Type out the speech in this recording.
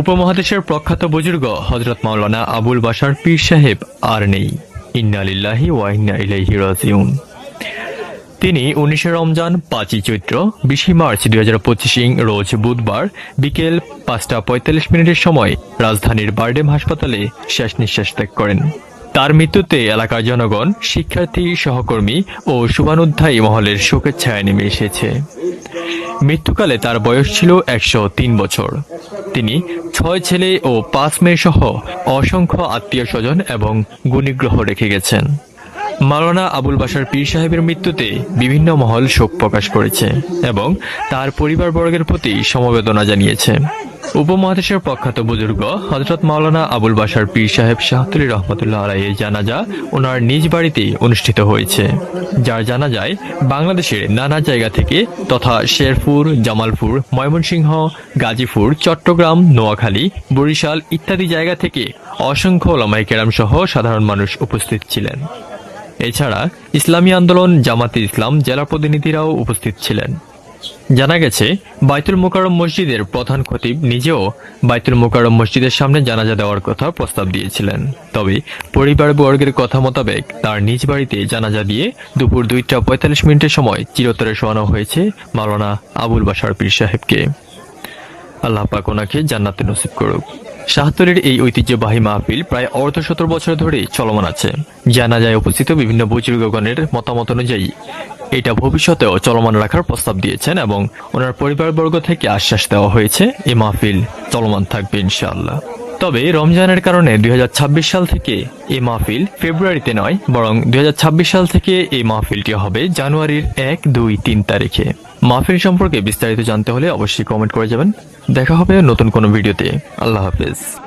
উপমহাদেশের প্রখ্যাত বুজুর্গ হজরত মাওলানা আবুল বাশার পীর সাহেব আর নেই। ইন্নালিল্লাহি ওয়া ইন্না ইলাইহি রাজিউন। তিনি উনিশে রমজান, পাঁচই চৈত্র, বিশে মার্চ দুই হাজার পঁচিশ ইং রোজ বুধবার বিকেল পাঁচটা পঁয়তাল্লিশ মিনিটের সময় রাজধানীর বারডেম হাসপাতালে শেষ নিঃশ্বাস ত্যাগ করেন। তার মৃত্যুতে এলাকার জনগণ, শিক্ষার্থী, সহকর্মী ও শুভানুধ্যায়ী মহলের শোকের ছায়া নেমে এসেছে। মৃত্যুকালে তার বয়স ছিল একশো তিন বছর। তিনি ছয় ছেলে ও পাঁচ মেয়ে সহ অসংখ্য আত্মীয় স্বজন এবং গুণিগ্রহ রেখে গেছেন। মাওলানা আবুল বাসার পীর সাহেবের মৃত্যুতে বিভিন্ন মহল শোক প্রকাশ করেছে এবং তার পরিবারবর্গের প্রতি সমবেদনা জানিয়েছে। উপমহাদেশের প্রখ্যাত বুজুর্গ হজরত মাওলানা আবুল বাশার পীর সাহেব শাহতুলি রহমতুল্লাহ আলাইয়ের জানাজা ওনার নিজ বাড়িতেই অনুষ্ঠিত হয়েছে। যার জানাজায় বাংলাদেশের নানা জায়গা থেকে তথা শেরপুর, জামালপুর, ময়মনসিংহ, গাজীপুর, চট্টগ্রাম, নোয়াখালী, বরিশাল ইত্যাদি জায়গা থেকে অসংখ্য ওলামাই কেরাম সহ সাধারণ মানুষ উপস্থিত ছিলেন। এছাড়া ইসলামী আন্দোলন জামাতে ইসলাম জেলা প্রতিনিধিরাও উপস্থিত ছিলেন। জানা গেছে, বাইতুল মোকারম মসজিদের প্রধান খতিব নিজেও বাইতুল মোকারম মসজিদের সামনে জানাজা দেওয়ার কথা প্রস্তাব দিয়েছিলেন। তবে পরিবার বর্গের কথা মোতাবেক তার নিজ বাড়িতে জানাজা দিয়ে দুপুর দুইটা পঁয়তাল্লিশ মিনিটের সময় চিরতরে শোয়ানো হয়েছে মাওলানা আবুল বাশার পীর সাহেবকে। আল্লাহ পাক ওনাকে জান্নাতে নসিব করুক। শাহতরের এই ঐতিহ্যবাহী মাহফিল প্রায় অর্ধশত বছর ধরে চলমান আছে। জানা যায় উপস্থিত বিভিন্ন বুজুর্গগণের মতামত অনুযায়ী এটা ভবিষ্যতেও চলমান রাখার প্রস্তাব দিয়েছেন এবং ওনার পরিবারবর্গ থেকে আশ্বাস দেওয়া হয়েছে এ মাহফিল চলমান থাকবে ইনশাআল্লাহ। তবে রমজানের কারণে দু হাজার ছাব্বিশ সাল থেকে এই মাহফিল ফেব্রুয়ারিতে নয়, বরং দুই হাজার ছাব্বিশ সাল থেকে এই মাহফিলটি হবে জানুয়ারির এক, দুই, তিন তারিখে। মাহফিল সম্পর্কে বিস্তারিত জানতে হলে অবশ্যই কমেন্ট করে যাবেন। দেখা হবে নতুন কোনো ভিডিওতে। আল্লাহ হাফেজ।